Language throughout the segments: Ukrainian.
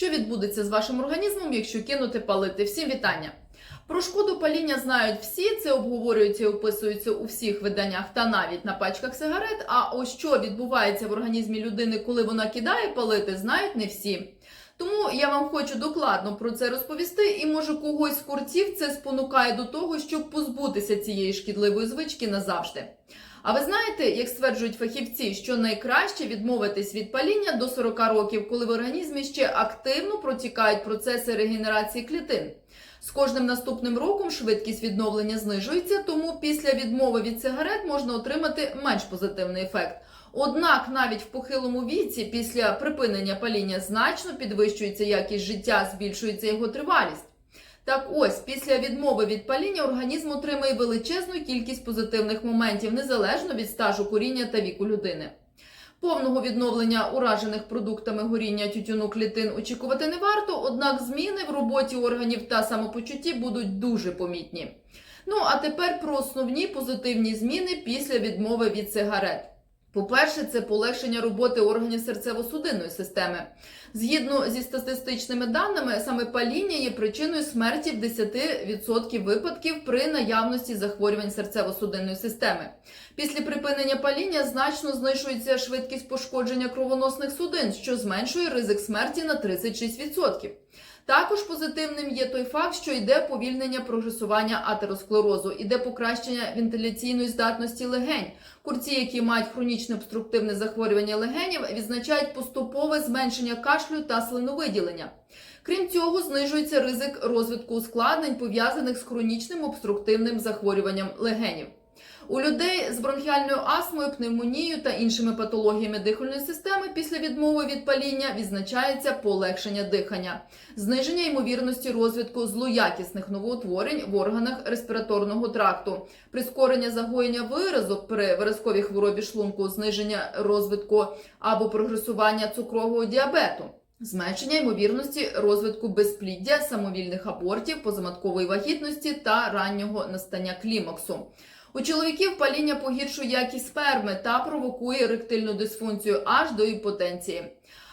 Що відбудеться з вашим організмом, якщо кинути палити? Всім вітання! Про шкоду паління знають всі, це обговорюється і описується у всіх виданнях та навіть на пачках сигарет. А ось що відбувається в організмі людини, коли вона кидає палити, знають не всі. Тому я вам хочу докладно про це розповісти, і може когось з курців це спонукає до того, щоб позбутися цієї шкідливої звички назавжди. А ви знаєте, як стверджують фахівці, що найкраще відмовитись від паління до 40 років, коли в організмі ще активно протікають процеси регенерації клітин. З кожним наступним роком швидкість відновлення знижується, тому після відмови від сигарет можна отримати менш позитивний ефект. Однак навіть в похилому віці після припинення паління значно підвищується якість життя, збільшується його тривалість. Так ось, після відмови від паління організм отримує величезну кількість позитивних моментів, незалежно від стажу куріння та віку людини. Повного відновлення уражених продуктами горіння тютюну клітин очікувати не варто, однак зміни в роботі органів та самопочутті будуть дуже помітні. Ну а тепер про основні позитивні зміни після відмови від сигарет. По-перше, це полегшення роботи органів серцево-судинної системи. Згідно зі статистичними даними, саме паління є причиною смерті в 10% випадків при наявності захворювань серцево-судинної системи. Після припинення паління значно знижується швидкість пошкодження кровоносних судин, що зменшує ризик смерті на 36%. Також позитивним є той факт, що йде повільнення прогресування атеросклерозу, іде покращення вентиляційної здатності легень. Курці, які мають хронічне обструктивне захворювання легенів, відзначають поступове зменшення кашлю та слиновиділення. Крім цього, знижується ризик розвитку ускладнень, пов'язаних з хронічним обструктивним захворюванням легенів. У людей з бронхіальною астмою, пневмонією та іншими патологіями дихальної системи після відмови від паління відзначається полегшення дихання, зниження ймовірності розвитку злоякісних новоутворень в органах респіраторного тракту, прискорення загоєння виразок при виразковій хворобі шлунку, зниження розвитку або прогресування цукрового діабету. Зменшення ймовірності розвитку безпліддя, самовільних абортів, позаматкової вагітності та раннього настання клімаксу. У чоловіків паління погіршує якість сперми та провокує ректильну дисфункцію аж до іпотенції.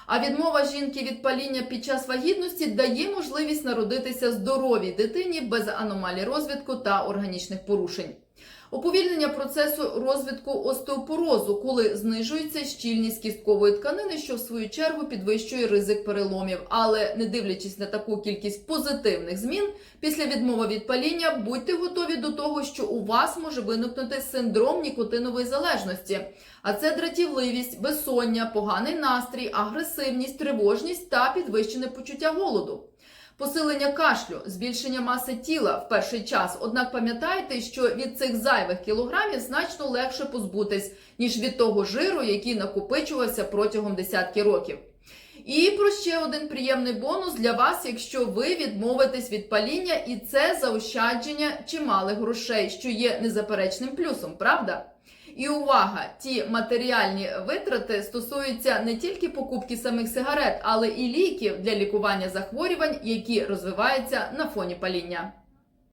А відмова жінки від паління під час вагітності дає можливість народитися здоровій дитині без аномалій розвитку та органічних порушень. Уповільнення процесу розвитку остеопорозу, коли знижується щільність кісткової тканини, що в свою чергу підвищує ризик переломів. Але не дивлячись на таку кількість позитивних змін, після відмови від паління будьте готові до того, що у вас може виникнути синдром нікотинової залежності. А це дратівливість, безсоння, поганий настрій, агресивність, тривожність та підвищене почуття голоду. Посилення кашлю, збільшення маси тіла в перший час. Однак пам'ятайте, що від цих зайвих кілограмів значно легше позбутись, ніж від того жиру, який накопичувався протягом десятки років. І про ще один приємний бонус для вас, якщо ви відмовитесь від паління, і це заощадження чималих грошей, що є незаперечним плюсом, правда? І увага! Ті матеріальні витрати стосуються не тільки покупки самих сигарет, але і ліків для лікування захворювань, які розвиваються на фоні паління.